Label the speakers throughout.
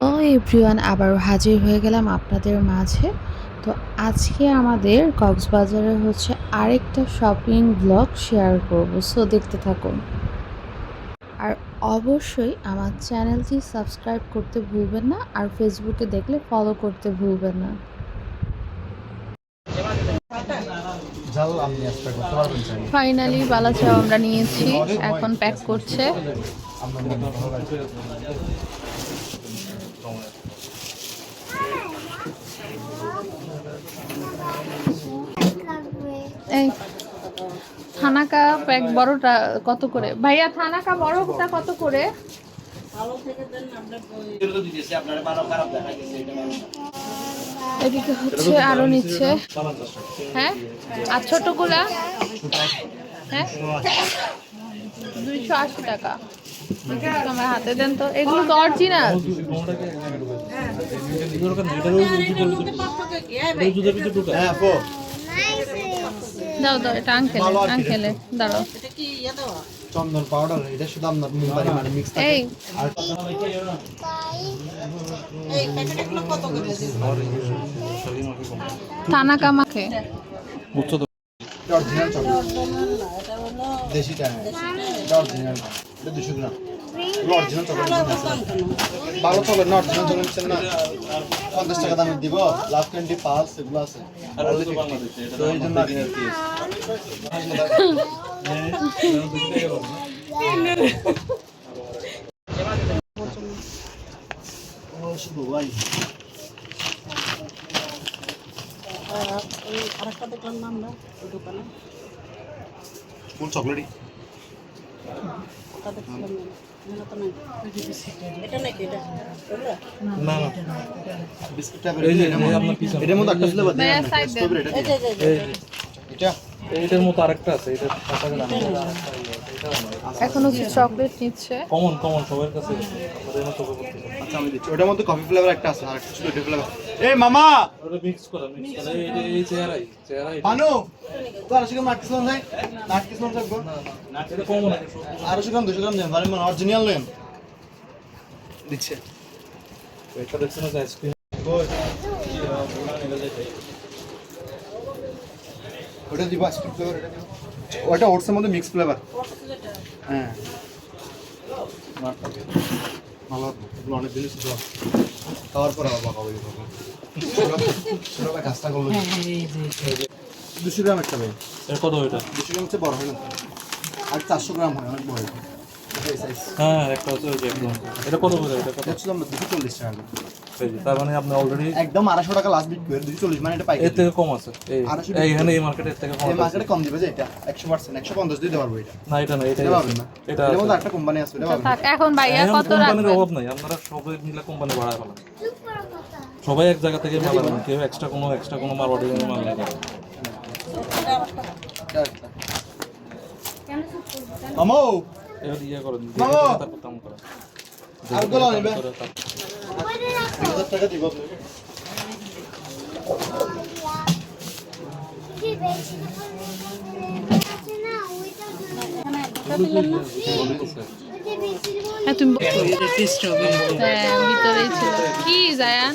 Speaker 1: ও everyone, আবারও হাজির হয়ে গেলাম আপনাদের মাঝে। তো আজকে আমাদের কক্সবাজারে হচ্ছে আরেকটা শপিং ব্লগ শেয়ার করব সো দেখতে থাকুন। আর অবশ্যই আমার চ্যানেলটি সাবস্ক্রাইব করতে ভুলবেন না, আর ফেসবুকে দেখলে ফলো করতে ভুলবেন না
Speaker 2: জাল আপনি এক্সট্রা করতে পারবেন চাই
Speaker 1: ফাইনালি বালাচাও আমরা নিয়েছি। এখন প্যাক করছে।
Speaker 2: ভালো
Speaker 1: এই থানাকা প্যাক বড়টা কত করে? ভাইয়া থানাকা বড়টা কত করে? এদিকে হচ্ছে আরও নিচ্ছে। হ্যাঁ? আর ছোটগুলা? হ্যাঁ? দুইশো আশি টাকা। আমার হাতে দেন তো। এগুলো তো অরিজিনাল দাও দাও এটা আঙ্কেলে আঙ্কেলে দাঁড়াও।
Speaker 2: চন্দন পাউডার এটা শুধু আপনার মুম্বাই মানে মিক্স থাকে।
Speaker 1: এই।
Speaker 2: আর
Speaker 1: মাখে।
Speaker 2: অরিজিনাল চন্দন। দেশিটা হ্যাঁ এটা অরিজিনাল এটা দুশো গ্রাম। এগুলো অরিজিনাল চকলেট ভালো চলে না অরিজিনাল চকলেট নিচ্ছেন না। পঞ্চাশ টাকা দামের দিব লাভ ক্যান্ডি পালস এগুলো আছে। তো এই জন্য শুধু ভাই
Speaker 3: আরেকটা দেখলাম না আমরা ওই দোকানে
Speaker 2: কোন চকলেটই?
Speaker 3: ওটা না নাই এটা।
Speaker 2: না না
Speaker 4: এইটার মতো আরেকটা আছে। এটা পাশাপাশি
Speaker 1: এখন হচ্ছে চকলেট নিচ্ছে?
Speaker 4: কমন কমন সবার কাছে আমাদের মতো চোখে
Speaker 2: আচ্ছা আমি দিচ্ছি। ওটার মধ্যে কফি ফ্লেভার একটা আছে আর একটা ছিল এটা ফ্লেভার এই মামা!
Speaker 4: ওটা মিক্স করা মিক্স করা। এই এই- চেহারাই চেহারাই
Speaker 2: পানু তো আড়াইশো গ্রাম আটকিস মান ভাই আটকিস মান থাকব?
Speaker 4: এটা কমন
Speaker 2: আড়াইশো গ্রাম দুশো গ্রাম দেন বাড়ি মানে অরিজিনাল নেন। দিচ্ছে।
Speaker 4: এটা দেখছেন না আইসক্রিম
Speaker 2: ওটা দিব আইসক্রিম ফ্লেভার ওটা ওটসের মধ্যে মিক্স ফ্লেভার হ্যাঁ। ভালো অনেক জিনিস খাওয়ার পর আবার বাবা বাবা কাজটা করল। দুশো গ্রাম একটা ভাই।
Speaker 4: কত এটা?
Speaker 2: দুশো গ্রাম হচ্ছে বড় হয় না? আর চারশো গ্রাম হয় অনেক বড় হয়।
Speaker 4: হ্যাঁ একটা হচ্ছে এটা কত করে? এটা কত?
Speaker 2: এটা দুশো চল্লিশ টাকা
Speaker 4: তার মানে আপনি অলরেডি
Speaker 2: একদম আড়াইশো টাকা লাস্ট বিক্রি করে দুশো চল্লিশ মানে এটা পাই
Speaker 4: এর থেকে কম আছে। এইখানে এই মার্কেটে এর থেকে কম
Speaker 2: মার্কেটে কম দিবে যে এটা একশো পার্সেন্ট একশো পঞ্চাশ দিতে পারব এটা।
Speaker 4: না এটা না এটা
Speaker 2: এটা পাবেন না।
Speaker 4: এটা
Speaker 2: এর মধ্যে একটা কোম্পানি আছে এটা পাবেন
Speaker 1: থাক এখন ভাইয়া কত
Speaker 4: কোম্পানির
Speaker 1: রাখবেন
Speaker 4: অভাব নাই আপনারা সবাই মিলে কোম্পানি বাড়ায় ফেলান। সবাই এক জায়গা থেকে মাল আনেন কেউ এক্সট্রা কোনো এক্সট্রা কোনো মাল নেই
Speaker 2: একটা। মামো
Speaker 4: এবার ইয়ে করেন তারপর দাম করে।
Speaker 1: হ্যাঁ তুমি হ্যাঁ ভিতরেই ছিল। কি জায়ান?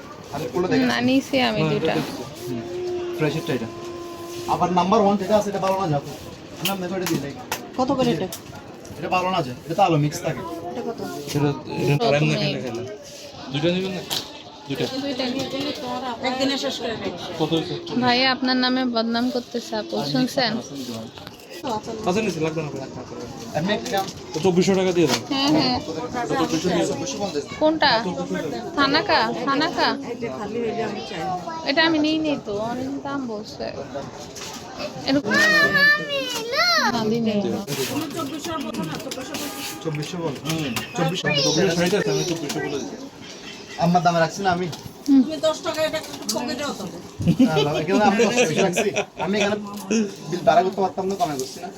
Speaker 2: আর কি। আমি খুলে দেখেন
Speaker 1: না নিছি আমি দুটা
Speaker 2: ফ্রেশেরটা এটা আবার নাম্বার ওয়ান যেটা আছে এটা ভালো না যাব আমি আপনাকে এটা দিই
Speaker 3: কত করে এটা?
Speaker 2: এটা ভালো না যে এটা তো আলো মিক্স থাকে।
Speaker 3: এটা কত?
Speaker 4: এটা এটা টাইম না খেলে খেলে দুইটা নেবেন না? দুইটা।
Speaker 1: দুইটা নিয়ে
Speaker 3: একদিনে শেষ করে খাই
Speaker 4: কত হয়েছে?
Speaker 1: ভাইয়া আপনার নামে বদনাম করতেছে আপু শুনছেন?
Speaker 4: নিচে লাগবে না তো চব্বিশশো টাকা দিয়ে দেন
Speaker 1: হ্যাঁ। হ্যাঁ কোনটা? থানাকা? থানাকা? এটা আমি নিই নি তো অনেক দাম বলছে। এরকম
Speaker 2: আমার দামে রাখছি না আমি? আমি এখানে বিল করতে পারতাম না কমে করছি না।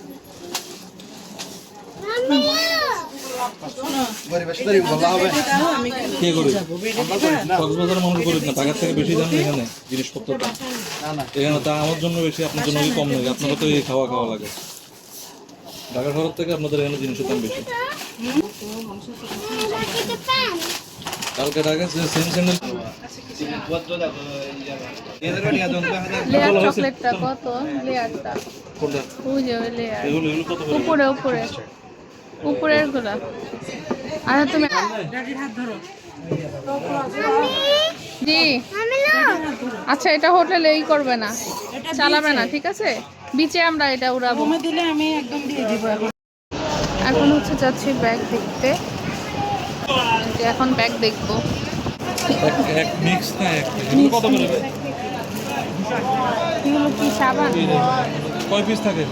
Speaker 4: টাকার থেকে বেশি দাম এখানে জিনিসপত্র দাম
Speaker 2: না না।
Speaker 4: এখানে তা আমার জন্য বেশি আপনার জন্য কি কম লাগে আপনারা তো এই খাওয়া খাওয়া লাগে। ঢাকা শহর থেকে আপনাদের এখানে জিনিসের দাম বেশি। কালকে ঢাকা সেম স্যান্ডেল
Speaker 1: লেয়ার চকলেটটা কত? লেয়ারটা
Speaker 4: কোনটা?
Speaker 1: ওই যে ওই লেয়ার
Speaker 4: এগুলো এগুলো কত
Speaker 1: উপরে উপরে। উপরেরগুলা আচ্ছা তুমি জি। আচ্ছা এটা হোটেলে এই করবে না। চালাবে না ঠিক আছে? বিচে আমরা এটা উড়াবো।
Speaker 5: দিলে আমি একদম দিয়ে দিব এখন।
Speaker 1: এখন হচ্ছে যাচ্ছি ব্যাগ দেখতে। যে এখন ব্যাগ দেখব।
Speaker 4: এক মিক্স না এক কত করে
Speaker 1: এগুলো কি সাবান?
Speaker 4: কয় পিস থাকে